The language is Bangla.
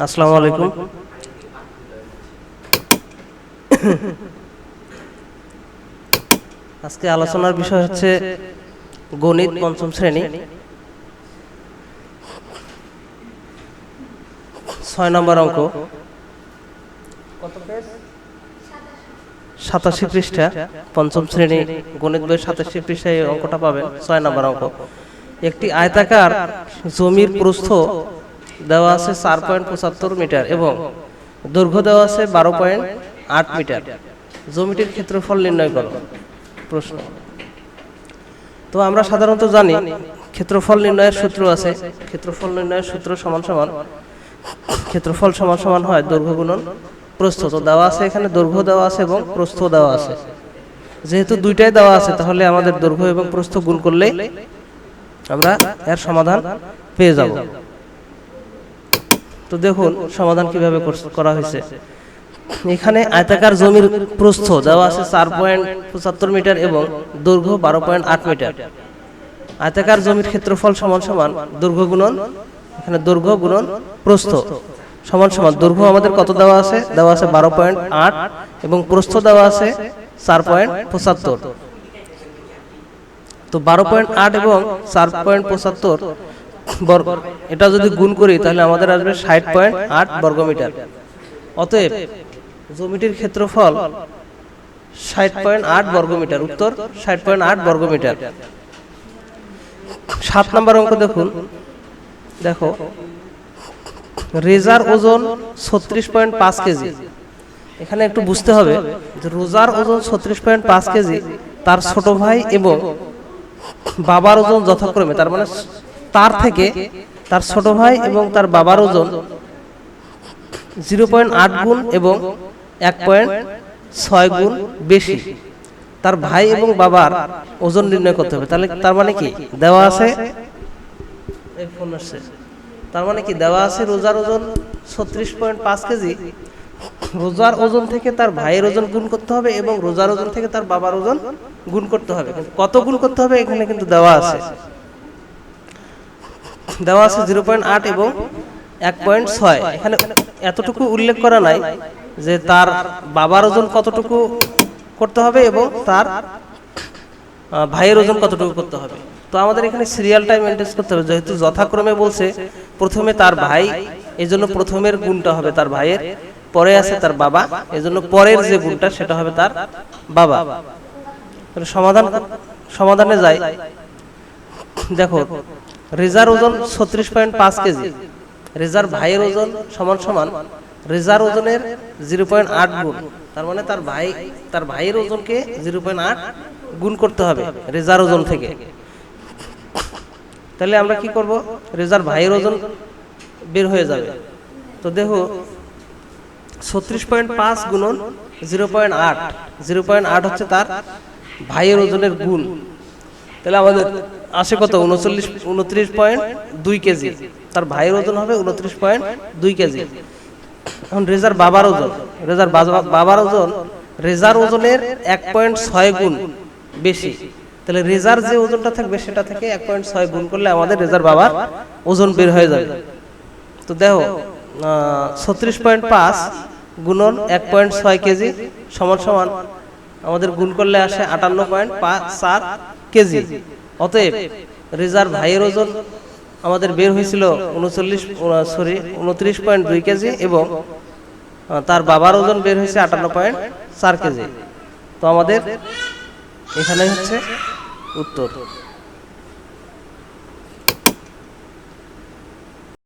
আসসালামু আলাইকুম। আজকে আলোচনার বিষয় হচ্ছে গণিত পঞ্চম শ্রেণি। ছয় নম্বর অঙ্ক। সাতাশি পৃষ্ঠা, পঞ্চম শ্রেণি, গণিত বইয়ের সাতাশি পৃষ্ঠায় অঙ্কটা পাবেন। ছয় নম্বর অঙ্ক। একটি আয়তাকার জমির প্রস্থ দেওয়া আছে চার পয়েন্ট পঁচাত্তর মিটার এবং দৈর্ঘ্য দেওয়া আছে বারো পয়েন্ট আট মিটার। জমিটির ক্ষেত্রফল নির্ণয় করো। প্রশ্ন। তো আমরা সাধারণত জানি ক্ষেত্রফল নির্ণয়ের সূত্র আছে। ক্ষেত্রফল নির্ণয়ের সূত্র সমান সমান ক্ষেত্রফল সমান সমান হয় দৈর্ঘ্য গুণন প্রস্থ। তো দেওয়া আছে এখানে দৈর্ঘ্য দেওয়া আছে এবং প্রস্থ দেওয়া আছে। যেহেতু দুইটাই দেওয়া আছে, তাহলে আমাদের দৈর্ঘ্য এবং প্রস্থ গুণ করলেই আমরা এর সমাধান পেয়ে যাব। তো দেখুন সমাধান কীভাবে করা হয়েছে। এখানে আয়তাকার জমির প্রস্থ দেওয়া আছে চার পয়েন্ট পঁচাত্তর মিটার এবং দৈর্ঘ্য বারো পয়েন্ট আট মিটার। আয়তাকার জমির ক্ষেত্রফল সমান সমান দৈর্ঘ্য গুণন এখানে দৈর্ঘ্য গুণন প্রস্থ সমান সমান দৈর্ঘ্য আমাদের কত দেওয়া আছে? দেওয়া আছে? বারো পয়েন্ট আট এবং প্রস্থ দেওয়া আছে চার পয়েন্ট পঁচাত্তর। তো বারো পয়েন্ট আট এবং চার পয়েন্ট পঁচাত্তর। বর্গ। এটা যদি গুণ করি, তাহলে আমাদের আসবে ষাট পয়েন্ট আট বর্গমিটার। অতএব জমিটির ক্ষেত্রফল ষাট পয়েন্ট আট বর্গমিটার, উত্তর ষাট পয়েন্ট আট বর্গমিটার। সাত নম্বর অঙ্ক দেখুন। দেখো, রেজার ওজন ছত্রিশ পয়েন্ট পাঁচ কেজি। এখানে একটু বুঝতে হবে যে রোজার ওজন ছত্রিশ পয়েন্ট পাঁচ কেজি, তার ছোট ভাই এবং বাবার ওজন যথাক্রমে, তার মানে তার থেকে তার ছোট ভাই এবং তার বাবার ওজন জিরো পয়েন্ট আট গুণ এবং এক পয়েন্ট ছয় গুণ বেশি। তার ভাই এবং বাবার ওজন নির্ণয় করতে হবে। তাহলে তার মানে কি? দেওয়া আছে তার মানে কি? দেওয়া আছে রোজার ওজন ছত্রিশ পয়েন্ট পাঁচ কেজি। রোজার ওজন থেকে তার ভাইয়ের ওজন গুণ করতে হবে এবং রোজার ওজন থেকে তার বাবার ওজন গুণ করতে হবে। কত গুণ করতে হবে? এখানে কিন্তু দেওয়া আছে। দেওয়া আছে জিরো পয়েন্ট আট এবং এক পয়েন্ট ছয়। এখানে এতটুকু উল্লেখ করা নাই যে তার বাবার ওজন কতটুকু করতে হবে এবং তার ভাইয়ের ওজন কতটুকু করতে হবে। তো আমাদের এখানে সিরিয়ালটাই মেনটেন করতে হবে। যেহেতু যথাক্রমে বলছে, প্রথমে তার ভাই এই জন্য প্রথমের গুণটা হবে তার ভাইয়ের, পরে আছে তার বাবা এই জন্য পরের যে গুণটা সেটা হবে তার বাবা। সমাধান, সমাধানে যাই। দেখো রেজার ওজন ছত্রিশ পয়েন্ট পাঁচ কেজি। রেজার ভাইয়ের ওজন সমান সমান রেজার ওজনের জিরো পয়েন্ট আট গুণ। তার মানে তার ভাই, তার ভাইয়ের ওজনকে জিরো পয়েন্ট আট গুণ করতে হবে রেজার ওজন থেকে। তাহলে আমরা কি করব? রেজার ভাইয়ের ওজন বের হয়ে যাবে। তো দেখো, ছত্রিশ পয়েন্ট পাঁচ গুণন জিরো পয়েন্ট আট। জিরো পয়েন্ট আট হচ্ছে তার ভাইয়ের ওজনের গুণ। তাহলে আমাদের আসে কত? উনচল্লিশ, উনত্রিশ পয়েন্ট দুই কেজি। তার ভাইয়ের ওজন হবে উনত্রিশ পয়েন্ট দুই কেজি। এখন রেজার বাবার ওজন। রেজার বাবা- বাবার ওজন, রেজার ওজনের এক পয়েন্ট ছয় গুণ বেশি। তাহলে রেজার যে ওজনটা থাকবে, সেটা থেকে এক পয়েন্ট ছয় গুণ করলে আমাদের রেজার বাবার ওজন বের হয়ে যাবে। তো দেখো ছত্রিশ পয়েন্ট পাঁচ গুণন এক পয়েন্ট ছয় কেজি সমান সমান আমাদের গুণ করলে আসে আটান্ন পয়েন্ট পাঁচ সাত কেজি। অতএব রেজার ভাইয়ের ওজন আমাদের বের হয়েছিল উনচল্লিশ সরি উনত্রিশ পয়েন্ট দুই কেজি এবং তার বাবার ওজন বের হয়েছে আটান্ন পয়েন্ট চার কেজি। তো আমাদের এখানে হচ্ছে উত্তর।